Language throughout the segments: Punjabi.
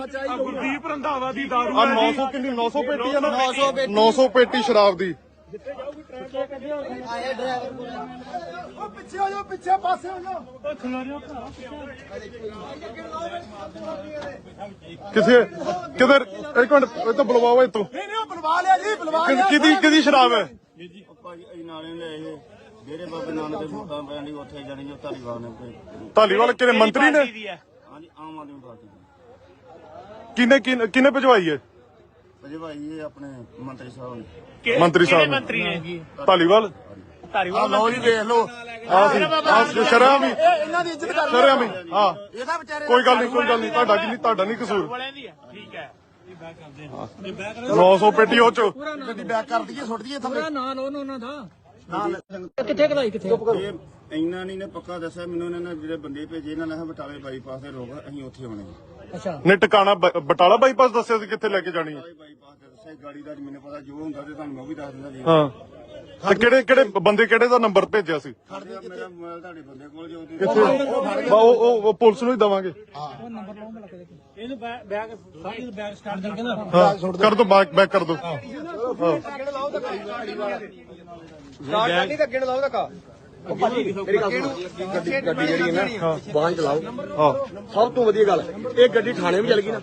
ਸੱਚਾਈ ਗੁਰਦੀਪ ਰੰਧਾਵਾ ਦੀ ਦਾਰੂ ਆ 900 ਕਿੰਨੀ 900 ਪੇਟੀ ਆ ਨਾ? 900 ਪੇਟੀ। 900 ਪੇਟੀ ਸ਼ਰਾਬ ਦੀ। ਉਹ ਪਿੱਛੇ ਹੋ ਜਾਓ ਪਿੱਛੇ ਪਾਸੇ ਹੋ ਜਾਓ। ਕਿਥੇ? ਕਿਧਰ? ਇੱਕ ਮਿੰਟ ਇਹ ਤਾਂ ਬੁਲਵਾਓ ਇਤੋਂ ਨਹੀਂ ਨਹੀਂ ਉਹ ਬੁਲਵਾ ਲਿਆ ਜੀ ਬੁਲਵਾ ਲਿਆ। ਕਿਹਦੀ ਕਿਹਦੀ ਸ਼ਰਾਬ ਹੈ? ਭਾਈ ਇਹ ਨਾਲੇ ਲੈ ਇਹ ਜਿਹੜੇ ਬਾਬੇ ਨਾਨਕ ਦੇ ਵੋਟਾਂ ਪੈਣੀ ਉੱਥੇ ਜਾਣੀ ਜੋ ਧਾਰੀਵਾਲ ਨੇ ਧਾਲੀਵਾਲ ਕਿਹਨੇ ਮੰਤਰੀ ਨੇ? ਹਾਂਜੀ ਆਮ ਆਦਮੀ ਪਾਰਟੀ ਕਿਹਨੇ ਕਿਹਨੇ ਭਜਵਾਈ ਹੈ? ਅਜੇ ਭਾਈ ਇਹ ਆਪਣੇ ਮੰਤਰੀ ਸਾਹਿਬ ਨੇ। ਮੰਤਰੀ ਸਾਹਿਬ ਨੇ। ਮੰਤਰੀ ਨੇ? ਧਾਲੀਵਾਲ? ਧਾਰੀਵਾਲ ਲਓ ਜੀ ਦੇਖ ਲਓ। ਆ ਸੀ ਆ ਸ਼ਰਾਬ ਵੀ ਇਹ ਇਹਨਾਂ ਦੀ ਇੱਜ਼ਤ ਕਰ ਸ਼ਰਾਬ ਵੀ ਹਾਂ। ਇਹਦਾ ਵਿਚਾਰੇ ਕੋਈ ਗੱਲ ਨਹੀਂ ਕੋਈ ਗੱਲ ਨਹੀਂ ਤੁਹਾਡਾ ਕੀ ਨਹੀਂ ਤੁਹਾਡਾ ਨਹੀਂ ਕਸੂਰ। ਵਾਲਿਆਂ ਦੀ ਹੈ ਠੀਕ ਹੈ। 900 ਪੇਟੀ ਉਹ ਚ। ਗੱਡੀ ਬੈਕ ਕਰ ਦਈਏ ਸੁੱਟ ਦਈਏ ਥੱਲੇ। ਇਹ ਇੰਨਾ ਨਹੀਂ ਨੇ ਪੱਕਾ ਦੱਸਿਆ ਮੈਨੂੰ ਇਹਨਾਂ ਨੇ ਜਿਹੜੇ ਬੰਦੇ ਭੇਜੇ ਇਹਨਾਂ ਨੇ ਕਿਹਾ ਬਟਾਲੇ ਬਾਈਪਾਸ ਦੇ ਰੋਕ ਅਸੀਂ ਉੱਥੇ ਆਉਣੇ ਆ। ਨੇ ਟਿਕਾਣਾ ਬ- ਬਟਾਲਾ ਬਾਈਪਾਸ ਦੱਸਿਆ ਸੀ ਕਿੱਥੇ ਲੈ ਕੇ ਜਾਣੀ ਹੈ ਬਟਾਲੇ ਬਾਈਪਾਸ ਦੇ ਦੱਸਿਆ ਗਾੜੀ ਦਾ ਮੈਨੂੰ ਪਤਾ ਜੋ ਹੁੰਦਾ ਤੇ ਤੁਹਾਨੂੰ ਮੈਂ ਉਹ ਵੀ ਦੱਸ ਦਿੰਦਾ ਜੀ। ਹਾਂ। ਤੇ ਕਿਹੜੇ ਕਿਹੜੇ ਬੰਦੇ ਕਿਹੜੇ ਦਾ ਨੰਬਰ ਭੇਜਿਆ ਸੀ? ਮੇਰਾ ਮੇਰਾ ਮੋਬਾਈਲ ਤੁਹਾਡੇ ਬੰਦੇ ਕੋਲ ਜੋ ਉਹਦੀ- ਕਿੱਥੇ? ਬਾ ਉਹ ਉਹ- ਉਹ ਪੁਲਿਸ ਨੂੰ ਹੀ ਦਵਾਂਗੇ। ਇਹਨੂੰ ਬੈਗ ਸਾਡੀ ਬੈਗ ਸਟਾਰਟ ਕਰਕੇ ਨਾ। ਹਾਂ ਕਰ ਦੋ ਬੈਕ ਬੈਕ ਕਰ ਦੋ। ਗੱਡੀ ਜਿਹੜੀ ਹੈ ਨਾ ਬਾਹਰ ਚਲਾਓ। ਹਾਂ ਸਭ ਤੋਂ ਵਧੀਆ ਗੱਲ ਇਹ ਗੱਡੀ ਥਾਣੇ ਵੀ ਚਲ ਗਈ ਨਾ।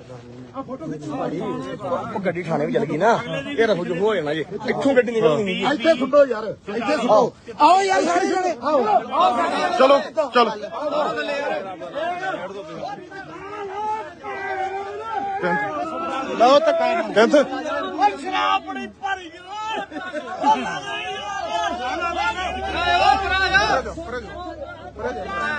ਉਹ ਗੱਡੀ ਥਾਣੇ ਵੀ ਚਲ ਗਈ ਨਾ। ਇਹ ਰਫੂ ਜੋ ਹੋ ਜਾਣਾ ਜੀ। ਇੱਥੋਂ ਗੱਡੀ ਨਿਕਲਣੀ ਇੱਥੇ ਸੁੱਟੋ ਯਾਰ ਇੱਥੇ ਸੁੱਟੋ। ਆਓ। ਯਾਰ ਸਾਰੇ ਜਣੇ। ਆਓ। ਚਲੋ ਚਲ। ਲਓ ਧੱਕਾ। Tenth Por allá, por.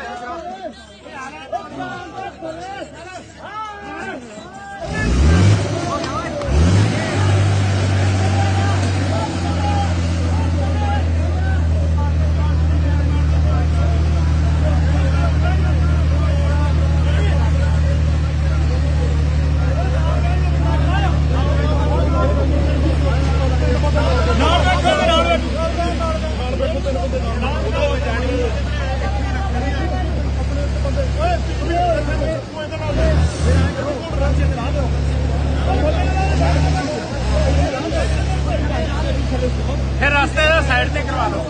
ਫਿਰ ਰਸਤੇ ਦਾ ਸਾਈਡ ਤੇ ਕਰਵਾ ਲਓ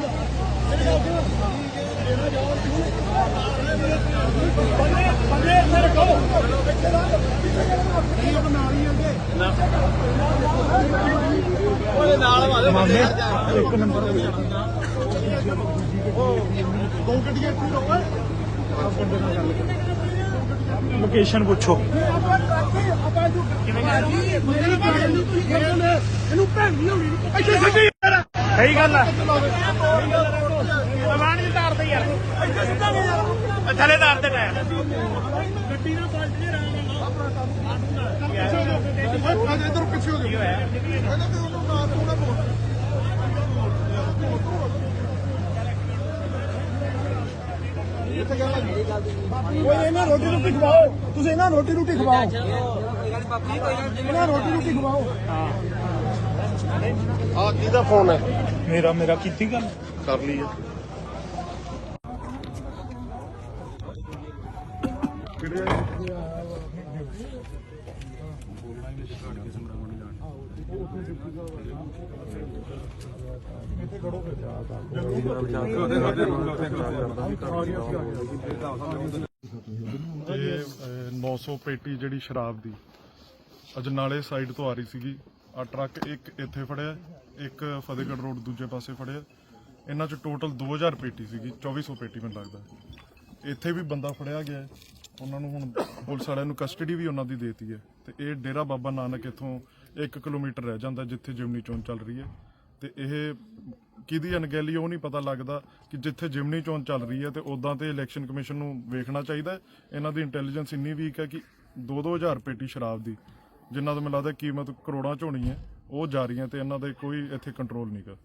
ਲੋਕੇਸ਼ਨ ਪੁੱਛੋ ਇਹਨੂੰ ਭੈਣ ਨਹੀਂ ਹੋਣੀ ਇੱਥੇ ਸਿੱਧੀ ਯਾਰ ਸਹੀ ਗੱਲ ਹੈ ਲਵਾਣ ਦੀ ਤਾਰ ਤੇ ਯਾਰ। ਇੱਥੇ ਸਿੱਧਾ ਨਹੀਂ ਯਾਰ ਥੱਲੇ ਤਾਰ ਤੇ ਟਾਇਰ ਗੱਡੀ ਨਾਲ ਪਲਟ ਨਹੀਂ ਰਹਾ ਇਧਰ ਪਿੱਛੇ ਹੋ ਜਾ ਓਏ ਇਹਨਾਂ ਰੋਟੀ ਰੋਟੀ ਖਵਾਓ। ਤੁਸੀਂ ਇਹਨਾਂ ਰੋਟੀ ਰੋਟੀ ਖਵਾਓ। ਇਹਨਾਂ ਰੋਟੀ ਰੋਟੀ ਖਵਾਓ। ਆ ਕਿਹਦਾ ਫੋਨ ਹੈ। ਮੇਰਾ ਮੇਰਾ ਕੀਤੀ ਗੱਲ? ਕਰ ਲਈ ਹੈ। ਤੇ ਅਹ, 900 ਪੇਟੀ ਜਿਹੜੀ ਸ਼ਰਾਬ ਦੀ ਅਜਨਾਲੇ ਸਾਈਡ ਤੋਂ ਆ ਰਹੀ ਸੀਗੀ। ਆ ਟਰੱਕ ਇੱਕ ਇੱਥੇ ਫੜਿਆ ਇੱਕ ਫਤਿਹਗੜ੍ਹ ਰੋਡ ਦੂਜੇ ਪਾਸੇ ਫੜਿਆ। ਇਹਨਾਂ ਚ ਟੋਟਲ 2000 ਪੇਟੀ ਸੀਗੀ 2400 ਪੇਟੀ ਮੈਨੂੰ ਲੱਗਦਾ। ਇੱਥੇ ਵੀ ਬੰਦਾ ਫੜਿਆ ਗਿਆ ਉਹਨਾਂ ਨੂੰ ਹੁਣ ਪੁਲਿਸ ਵਾਲਿਆਂ ਨੂੰ ਕਸਟਡੀ ਵੀ ਉਹਨਾਂ ਦੀ ਦੇਤੀ ਹੈ। ਤੇ ਇਹ ਡੇਰਾ ਬਾਬਾ ਨਾਨਕ ਇੱਥੋਂ 1 ਕਿਲੋਮੀਟਰ ਰਹਿ ਜਾਂਦਾ ਜਿੱਥੇ ਜਿਮਨੀ ਚੋਣ ਚੱਲ ਰਹੀ ਹੈ ਤੇ ਇਹ ਕਿਹਦੀ ਅਣਗਹਿਲੀ ਉਹ ਨਹੀਂ ਪਤਾ ਲੱਗਦਾ ਕਿ ਜਿੱਥੇ ਜਿਮਨੀ ਚੋਣ ਚੱਲ ਰਹੀ ਹੈ ਤੇ ਉਦਾਂ ਤੇ ਇਲੈਕਸ਼ਨ ਕਮਿਸ਼ਨ ਨੂੰ ਵੇਖਣਾ ਚਾਹੀਦਾ ਹੈ। ਇਹਨਾਂ ਦੀ ਇੰਟੈਲੀਜੈਂਸ ਇੰਨੀ ਵੀਕ ਹੈ ਕਿ 2-2000 ਪੇਟੀ ਸ਼ਰਾਬ ਦੀ ਜਿਨ੍ਹਾਂ ਦਾ ਮੈਨੂੰ ਲੱਗਦਾ ਕੀਮਤ ਕਰੋੜਾਂ ਚ ਹੋਣੀ ਹੈ, ਉਹ ਜਾ ਰਹੀਆਂ ਤੇ ਇਹਨਾਂ ਦੇ ਕੋਈ ਇੱਥੇ ਕੰਟਰੋਲ ਨਹੀਂਗਾ